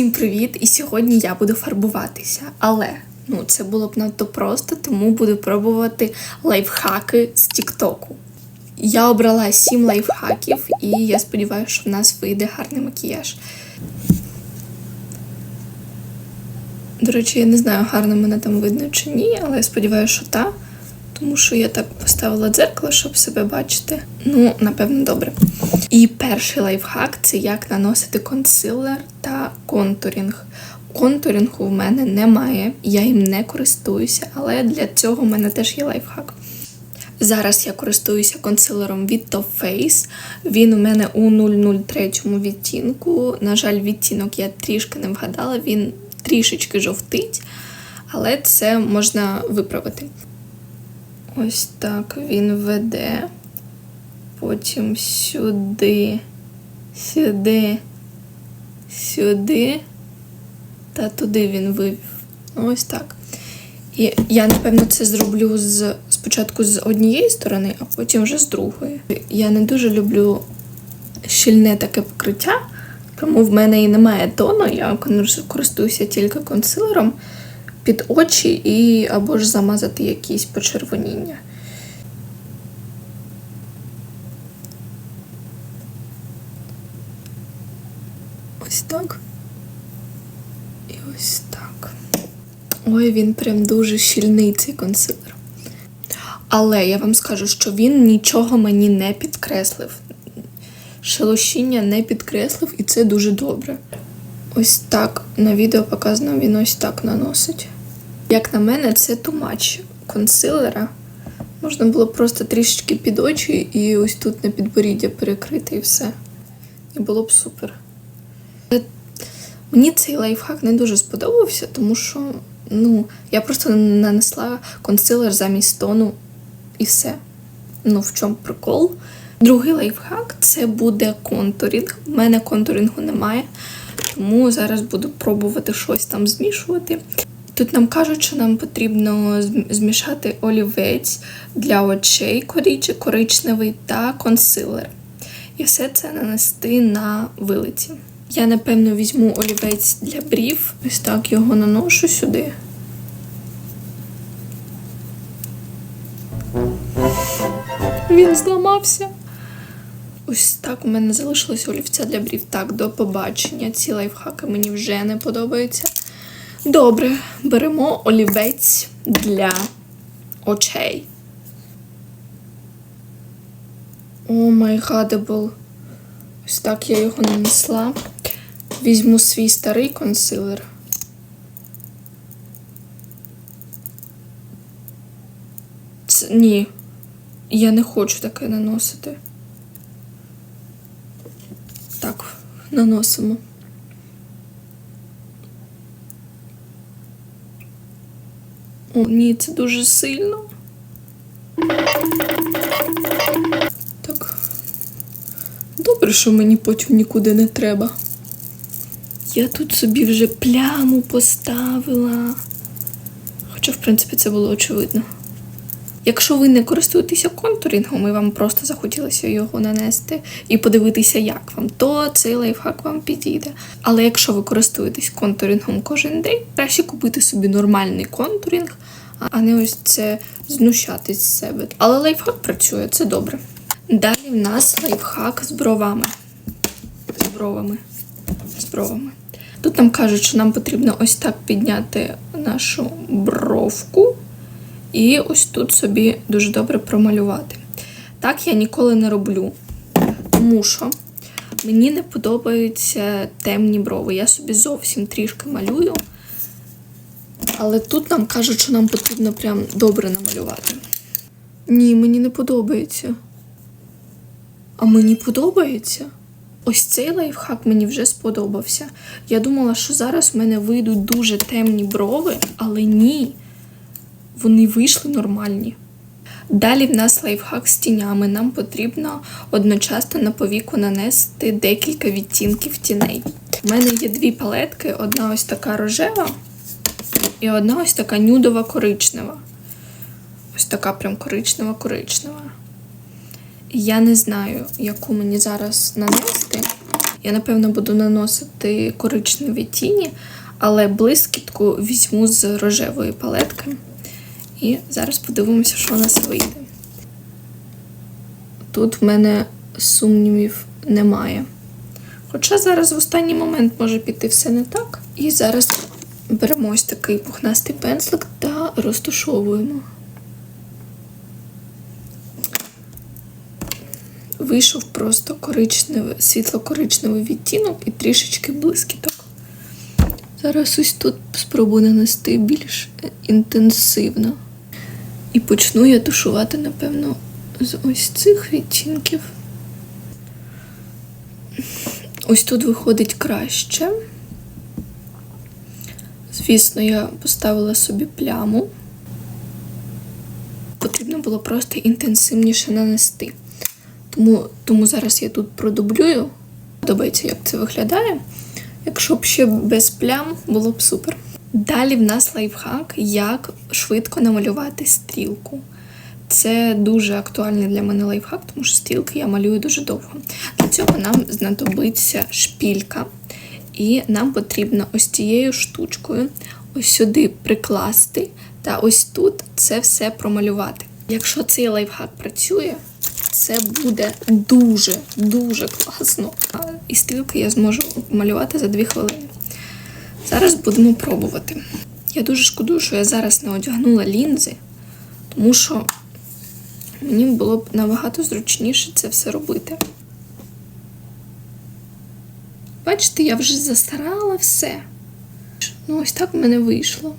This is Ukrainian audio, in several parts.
Всім привіт! І сьогодні я буду фарбуватися. Але ну це було б надто просто, тому буду пробувати лайфхаки з Тіктоку. Я обрала 7 лайфхаків, і я сподіваюся, що в нас вийде гарний макіяж. До речі, я не знаю, гарно мене там видно чи ні, але я сподіваюся, що так. Тому що я так поставила дзеркало, щоб себе бачити. Ну, напевно, добре. І перший лайфхак це як наносити консилер та контурінг. Контурінгу в мене немає, я їм не користуюся, але для цього в мене теж є лайфхак. Зараз я користуюся консилером від Top Face. Він у мене у 003 відтінку. На жаль, відтінок я трішки не вгадала, він трішечки жовтить, але це можна виправити. Ось так він веде. Потім сюди, сюди, сюди. Та туди він вивів. Ось так. І я, напевно, це зроблю з, спочатку з однієї сторони, а потім вже з другої. Я не дуже люблю щільне таке покриття, тому в мене і немає тону. Я користуюся тільки консилером під очі і або ж замазати якісь почервоніння. Ось так. І ось так. Ой, він прям дуже щільний цей консилер. Але я вам скажу, що він нічого мені не підкреслив. Шелушіння не підкреслив, і це дуже добре. Ось так на відео показано, він ось так наносить. Як на мене, це тумач консилера. Можна було просто трішечки під очі і ось тут на підборіддя перекрити і все. І було б супер. Мені цей лайфхак не дуже сподобався, тому що ну, я просто нанесла консилер замість тону і все. Ну, в чому прикол? Другий лайфхак це буде контурінг. У мене контурінгу немає, тому зараз буду пробувати щось там змішувати. Тут нам кажуть, що нам потрібно змішати олівець для очей коричневий та консилер. І все це нанести на вилиці. Я, напевно, візьму олівець для брів. Ось так його наношу сюди. Він зламався. Ось так у мене залишилось олівця для брів. Так, до побачення. Ці лайфхаки мені вже не подобаються. Добре, беремо олівець для очей. О май гадебл. Ось так я його нанесла. Візьму свій старий консилер. Це, ні, я не хочу таке наносити. Так, наносимо. О, ні, це дуже сильно. Так. Добре, що мені потім нікуди не треба. Я тут собі вже пляму поставила. Хоча, в принципі, це було очевидно. Якщо ви не користуєтеся контурінгом і вам просто захотілося його нанести і подивитися, як вам, то цей лайфхак вам підійде. Але якщо ви користуєтесь контурінгом кожен день, краще купити собі нормальний контурінг, а не ось це знущатись з себе. Але лайфхак працює, це добре. Далі в нас лайфхак з бровами. З бровами. З бровами. Тут нам кажуть, що нам потрібно ось так підняти нашу бровку. І ось тут собі дуже добре промалювати. Так я ніколи не роблю, тому що мені не подобаються темні брови. Я собі зовсім трішки малюю. Але тут нам кажуть, що нам потрібно прям добре намалювати. Ні, мені не подобається. А мені подобається. Ось цей лайфхак мені вже сподобався. Я думала, що зараз в мене вийдуть дуже темні брови, але ні вони вийшли нормальні. Далі в нас лайфхак з тінями. Нам потрібно одночасно на повіку нанести декілька відтінків тіней. У мене є дві палетки: одна ось така рожева і одна ось така нюдова коричнева. Ось така прям коричнева-коричнева. Я не знаю, яку мені зараз нанести. Я, напевно, буду наносити коричневі тіні, але блискітку візьму з рожевої палетки. І зараз подивимося, що у нас вийде. Тут в мене сумнівів немає. Хоча зараз в останній момент може піти все не так. І зараз беремо ось такий пухнастий пензлик та розташовуємо. Вийшов просто коричневий, світло-коричневий відтінок і трішечки блискіток. Зараз ось тут спробую нанести більш інтенсивно. І почну я тушувати, напевно, з ось цих відтінків. Ось тут виходить краще. Звісно, я поставила собі пляму. Потрібно було просто інтенсивніше нанести. Тому, тому зараз я тут продублюю. Подобається, як це виглядає. Якщо б ще без плям, було б супер. Далі в нас лайфхак, як швидко намалювати стрілку. Це дуже актуальний для мене лайфхак, тому що стрілки я малюю дуже довго. Для цього нам знадобиться шпілька, і нам потрібно ось цією штучкою ось сюди прикласти, та ось тут це все промалювати. Якщо цей лайфхак працює, це буде дуже дуже класно. І стрілки я зможу малювати за 2 хвилини. Зараз будемо пробувати. Я дуже шкодую, що я зараз не одягнула лінзи, тому що мені було б набагато зручніше це все робити. Бачите, я вже застарала все. Ну, ось так в мене вийшло.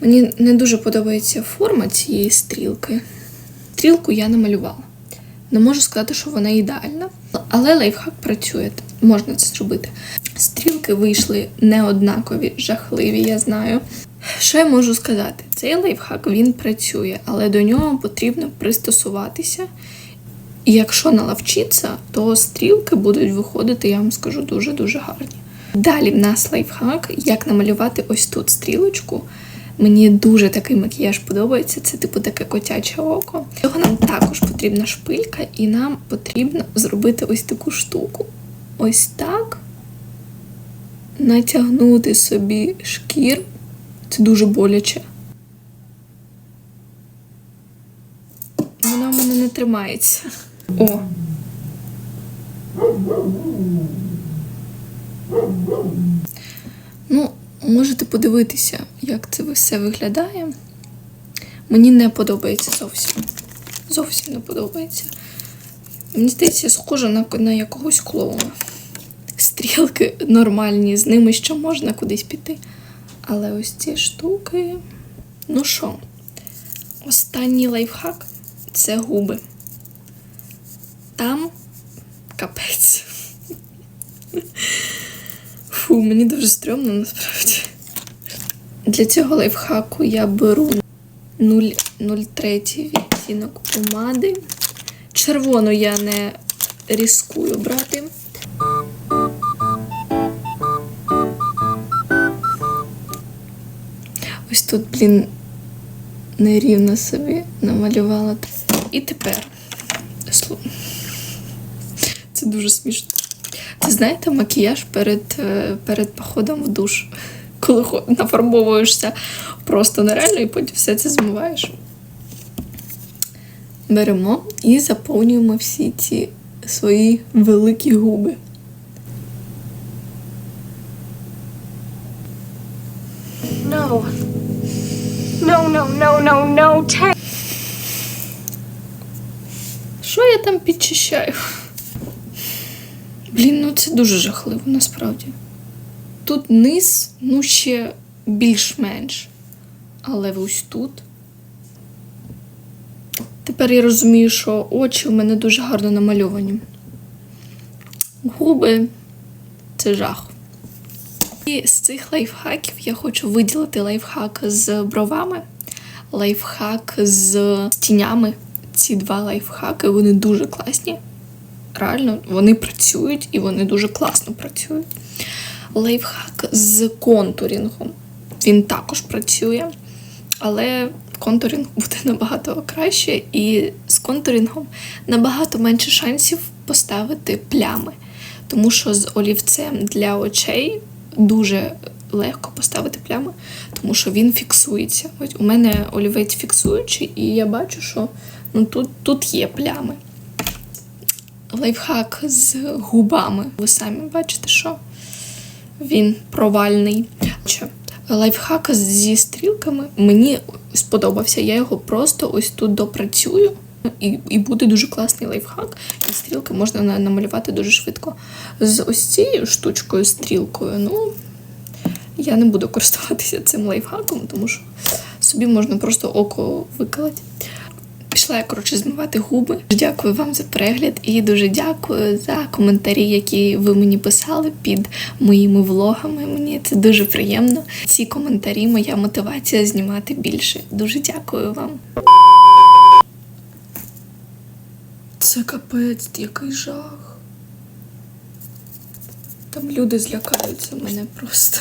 Мені не дуже подобається форма цієї стрілки. Стрілку я намалювала. Не можу сказати, що вона ідеальна, але лайфхак працює, можна це зробити. Стрілки вийшли неоднакові, жахливі, я знаю. Що я можу сказати? Цей лайфхак він працює, але до нього потрібно пристосуватися. І якщо налавчитися, то стрілки будуть виходити, я вам скажу, дуже-дуже гарні. Далі в нас лайфхак, як намалювати ось тут стрілочку. Мені дуже такий макіяж подобається. Це типу таке котяче око. Цього нам також потрібна шпилька, і нам потрібно зробити ось таку штуку. Ось так. Натягнути собі шкір. Це дуже боляче. Вона в мене не тримається. О. Ну, можете подивитися, як це все виглядає. Мені не подобається зовсім. Зовсім не подобається. Мені здається, схоже на, на якогось клоуна. Стрілки нормальні, з ними ще можна кудись піти. Але ось ці штуки. Ну що, останній лайфхак це губи. Там капець. Фу, мені дуже стрьомно насправді. Для цього лайфхаку я беру 0,03 відтінок помади. Червону я не різкую брати. Ось тут, блін, нерівно собі намалювала. І тепер. Це дуже смішно. Це знаєте, макіяж перед, е, перед походом в душ. Коли нафарбовуєшся просто нереально і потім все це змиваєш. Беремо і заповнюємо всі ці свої великі губи. No. No, no, no, no, no, Що я там підчищаю? Блін, ну це дуже жахливо насправді. Тут низ, ну ще більш-менш. Але ось тут. Тепер я розумію, що очі у мене дуже гарно намальовані. Губи це жах. І з цих лайфхаків я хочу виділити лайфхак з бровами, лайфхак з тінями. Ці два лайфхаки вони дуже класні. Реально, вони працюють і вони дуже класно працюють. Лайфхак з контурінгом. Він також працює, але контурінг буде набагато краще, і з контурінгом набагато менше шансів поставити плями. тому що з олівцем для очей дуже легко поставити плями, тому що він фіксується. Ось у мене олівець фіксуючий, і я бачу, що ну, тут, тут є плями. Лайфхак з губами. Ви самі бачите, що він провальний. Чи Лайфхак зі стрілками мені сподобався. Я його просто ось тут допрацюю. І, і буде дуже класний лайфхак. І стрілки можна намалювати дуже швидко. З ось цією штучкою, стрілкою, ну я не буду користуватися цим лайфхаком, тому що собі можна просто око виколоти. Пішла я, коротше, змивати губи. Дякую вам за перегляд і дуже дякую за коментарі, які ви мені писали під моїми влогами. Мені це дуже приємно. Ці коментарі моя мотивація знімати більше. Дуже дякую вам. Це капець, який жах. Там люди злякаються мене просто.